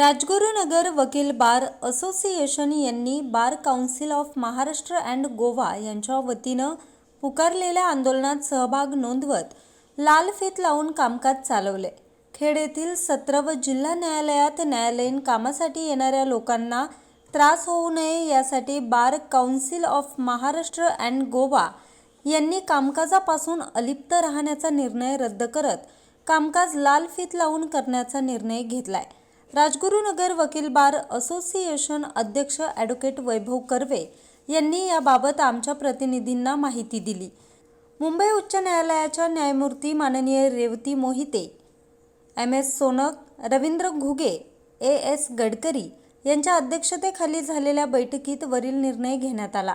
राजगुरुनगर वकील bar association यांनी bar council of Maharashtra and Goa यांच्या वतीनं पुकारलेल्या आंदोलनात सहभाग नोंदवत लाल फीत लावून कामकाज चालवले. खेड येथील सत्र व जिल्हा न्यायालयात न्यायालयीन कामासाठी येणाऱ्या लोकांना त्रास होऊ नये यासाठी bar council of Maharashtra and Goa यांनी कामकाजापासून अलिप्त राहण्याचा निर्णय रद्द करत कामकाज लाल फीत लावून करण्याचा निर्णय घेतलाय. राजगुरुनगर वकील बार असोसिएशन अध्यक्ष ॲडव्होकेट वैभव कर्वे यांनी याबाबत आमच्या प्रतिनिधींना माहिती दिली. मुंबई उच्च न्यायालयाच्या न्यायमूर्ती माननीय Revati Mohite M S Sonak Ravindra Ghuge A S Gadkari यांच्या अध्यक्षतेखाली झालेल्या बैठकीत वरील निर्णय घेण्यात आला.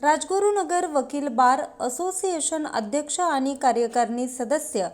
राजगुरुनगर वकील बार असोसिएशन अध्यक्ष आणि कार्यकारिणी सदस्य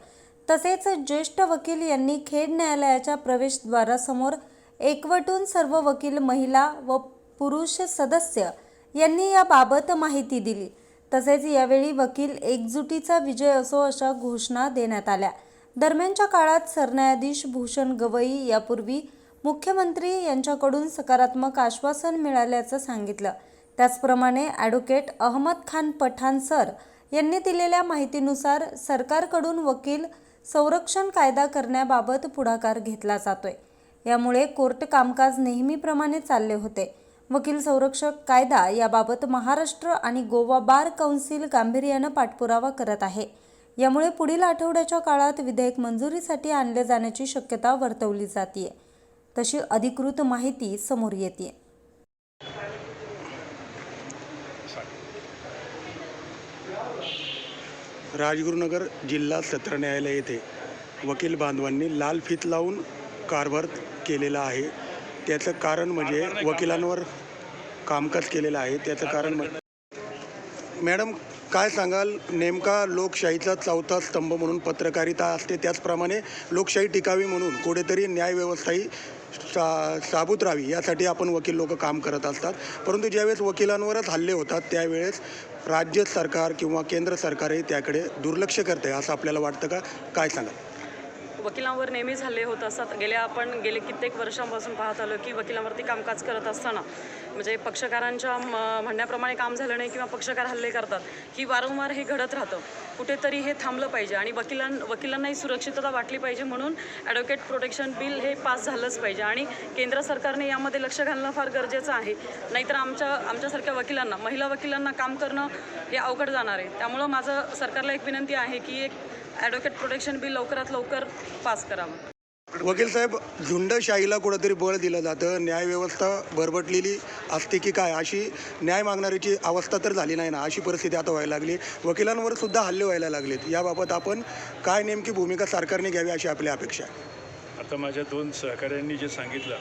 तसेच ज्येष्ठ वकील यांनी खेड न्यायालयाच्या प्रवेशद्वारासमोर एकवटून सर्व वकील महिला व पुरुष सदस्य यांनी याबाबत माहिती दिली. तसेच यावेळी वकील एकजुटीचा विजय असो अशा घोषणा देण्यात आल्या. दरम्यानच्या काळात सरन्यायाधीश भूषण गवई यापूर्वी मुख्यमंत्री यांच्याकडून सकारात्मक आश्वासन मिळाल्याचं सांगितलं. त्याचप्रमाणे ॲडव्होकेट अहमद खान पठाण सर यांनी दिलेल्या माहितीनुसार सरकारकडून वकील संरक्षण कायदा करण्याबाबत पुढाकार घेतला जातोय. यामुळे कोर्ट कामकाज नेहमीप्रमाणे चालले होते. वकील संरक्षक कायदा याबाबत महाराष्ट्र आणि गोवा बार कौन्सिल गांभीर्यानं पाठपुरावा करत आहे. यामुळे पुढील आठवड्याच्या काळात विधेयक मंजुरीसाठी आणले जाण्याची शक्यता वर्तवली जाते तशी अधिकृत माहिती समोर येते राजगुरुनगर जिल्हा सत्र न्यायालय येथे वकील बांधवांनी लाल फीत लावून कारभार केलेला आहे. त्याचं कारण म्हणजे वकिलांवर कामकाज केलेलं आहे. त्याचं कारण म्हणजे मॅडम काय सांगाल? नेमका लोकशाहीचा चौथा स्तंभ म्हणून पत्रकारिता असते. त्याचप्रमाणे लोकशाही टिकावी म्हणून कुठेतरी न्यायव्यवस्थाही सा साबूत राहावी यासाठी आपण वकील लोक काम करत असतात. परंतु ज्यावेळेस वकिलांवरच हल्ले होतात त्यावेळेस राज्य सरकार किंवा केंद्र सरकारही त्याकडे दुर्लक्ष करते असं आपल्याला वाटतं का? काय सांगा वकिलांवर नेहमीच हल्ले होत असतात. गेल्या आपण गेले कित्येक वर्षांपासून पाहत आलो की वकिलांवरती कामकाज करत असताना म्हणजे पक्षकारांच्या म- म्हणण्याप्रमाणे काम झालं नाही किंवा पक्षकार हल्ले करतात ही वारंवार हे घडत राहतं. कुठेतरी हे थांबलं पाहिजे आणि वकिलां वकिलांनाही सुरक्षितता वाटली पाहिजे म्हणून ॲडव्होकेट प्रोटेक्शन बिल हे पास झालंच पाहिजे. आणि केंद्र सरकारने यामध्ये लक्ष घालणं फार गरजेचं आहे. नाहीतर आमच्या आमच्यासारख्या वकिलांना महिला वकिलांना काम करणं हे अवघड जाणार आहे. त्यामुळं माझं सरकारला एक विनंती आहे की एक ॲडव्होकेट प्रोटेक्शन बिल लवकरात लवकर पास करावं. वकील साहेब झुंडशाहीला कुठंतरी बळ दिलं जातं. न्यायव्यवस्था भरबटलेली असते की काय? अशी न्याय मागणाऱ्याची अवस्था तर झाली नाही ना. अशी परिस्थिती आता व्हायला लागली. वकिलांवर सुद्धा हल्ले व्हायला लागलेत. याबाबत आपण काय नेमकी भूमिका सरकारने घ्यावी अशी आपली अपेक्षा आहे? आता माझ्या दोन सहकाऱ्यांनी जे सांगितलं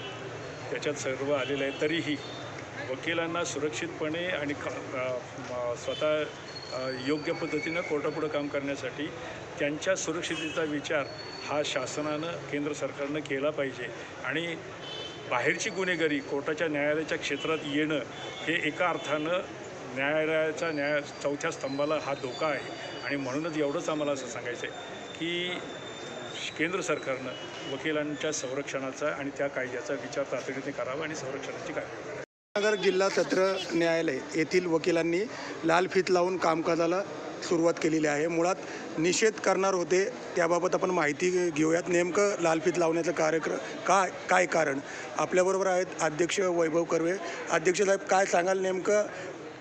त्याच्यात सर्व आलेलं आहे तरीही वकिलांना सुरक्षितपणे आणि स्वतः योग्य पद्धतीनं कोर्टापुढं काम करण्यासाठी त्यांच्या सुरक्षितेचा विचार हा शासनानं केंद्र सरकारनं केला पाहिजे. आणि बाहेरची गुन्हेगारी कोर्टाच्या न्यायालयाच्या क्षेत्रात येणं हे एका अर्थानं न्यायालयाचा न्याय चौथ्या स्तंभाला हा धोका आहे. आणि म्हणूनच एवढंच आम्हाला असं सांगायचं आहे की केंद्र सरकारनं वकिलांच्या संरक्षणाचा आणि त्या कायद्याचा विचार तातडीने करावा आणि संरक्षणाची काय नगर जिल्हा सत्र न्यायालय येथील वकिलांनी लाल फीत लावून कामकाजाला सुरुवात केलेली आहे. मुळात निषेध करणार होते त्याबाबत आपण माहिती घेऊयात. नेमकं लालफीत लावण्याचं कार्यक्रम काय काय कारण? आपल्याबरोबर आहेत अध्यक्ष वैभव कर्वे. अध्यक्ष साहेब काय सांगाल नेमकं?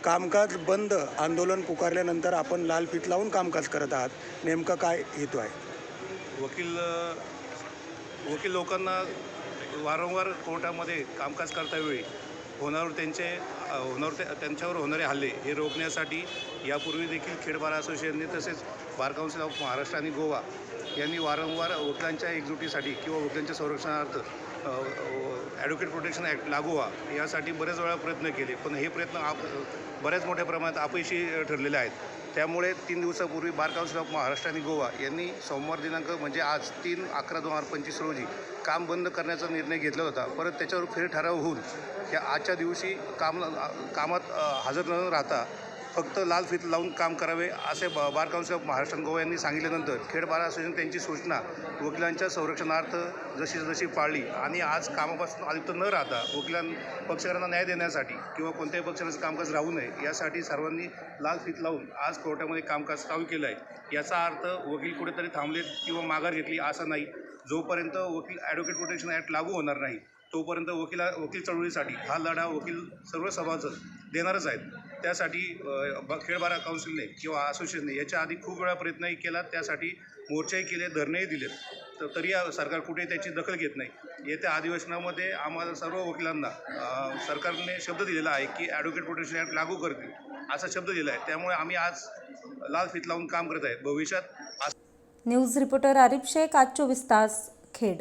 कामकाज बंद आंदोलन पुकारल्यानंतर आपण लाल फीत लावून कामकाज करत आहात. नेमकं काय हेतू आहे? वकील वकील लोकांना वारंवार कोर्टामध्ये कामकाज करतावेळी होणार त्यांचे होणार त्यांच्यावर होणारे हल्ले हे रोखण्यासाठी यापूर्वी देखील खेड बार असोसिएशनने तसेच बार काउन्सिल ऑफ महाराष्ट्र आणि गोवा यांनी वारंवार वकिलांच्या एकजुटीसाठी किंवा वकिलांच्या संरक्षणार्थ ॲडव्होकेट प्रोटेक्शन ॲक्ट लागू व्हा यासाठी बरेच वेळा प्रयत्न केले. पण हे प्रयत्न आप बऱ्याच मोठ्या प्रमाणात अपयशी ठरलेले आहेत. त्यामुळे तीन दिवसापूर्वी बार काउन्सिल ऑफ महाराष्ट्र आणि गोवा यांनी सोमवार दिनांक म्हणजे आज तीन अकरा दोन हजार पंचवीस रोजी काम बंद करण्याचा निर्णय घेतला होता. परत त्याच्यावर फेरठराव होऊन या आजच्या दिवशी काम कामात हजर न राहता फक्त लाल फीत लावून काम करावे असे ब bar council of Maharashtra Goa यांनी सांगितल्यानंतर खेड बार असोसिएशन त्यांची सूचना वकिलांच्या संरक्षणार्थ जशी जशी पाळली. आणि आज कामापासून आयुक्त न राहता वकिलां पक्षकारांना न्याय देण्यासाठी किंवा कोणत्याही पक्षांचं कामकाज राहू नये यासाठी सर्वांनी लाल फीत लावून आज कोर्टामध्ये कामकाज चालू केलं आहे याचा अर्थ वकील कुठेतरी थांबलेत किंवा माघार घेतली असं नाही. जोपर्यंत वकील ॲडव्होकेट प्रोटेक्शन ॲक्ट लागू होणार नाही तोपर्यंत वकिला वकील चळवळीसाठी हा लढा वकील सर्व सभासद देणारच आहेत. त्यासाठी खेळबारा खेळ बार काउन्सिलने किंवा असोसिएशनने याच्या आधी खूप वेळा प्रयत्नही केला त्यासाठी मोर्चाही केले धरणेही दिलेत. तर तरी सरकार कुठेही त्याची दखल घेत नाही. येत्या अधिवेशनामध्ये आम्हाला सर्व वकिलांना सरकारने शब्द दिलेला आहे की ॲडव्होकेट प्रोटेक्शन ॲक्ट लागू करतील असा शब्द दिला आहे. त्यामुळे आम्ही आज लाल फीत लावून काम करत आहे. भविष्यात न्यूज रिपोर्टर आरिफ शेख आज चोवीस तास खेड.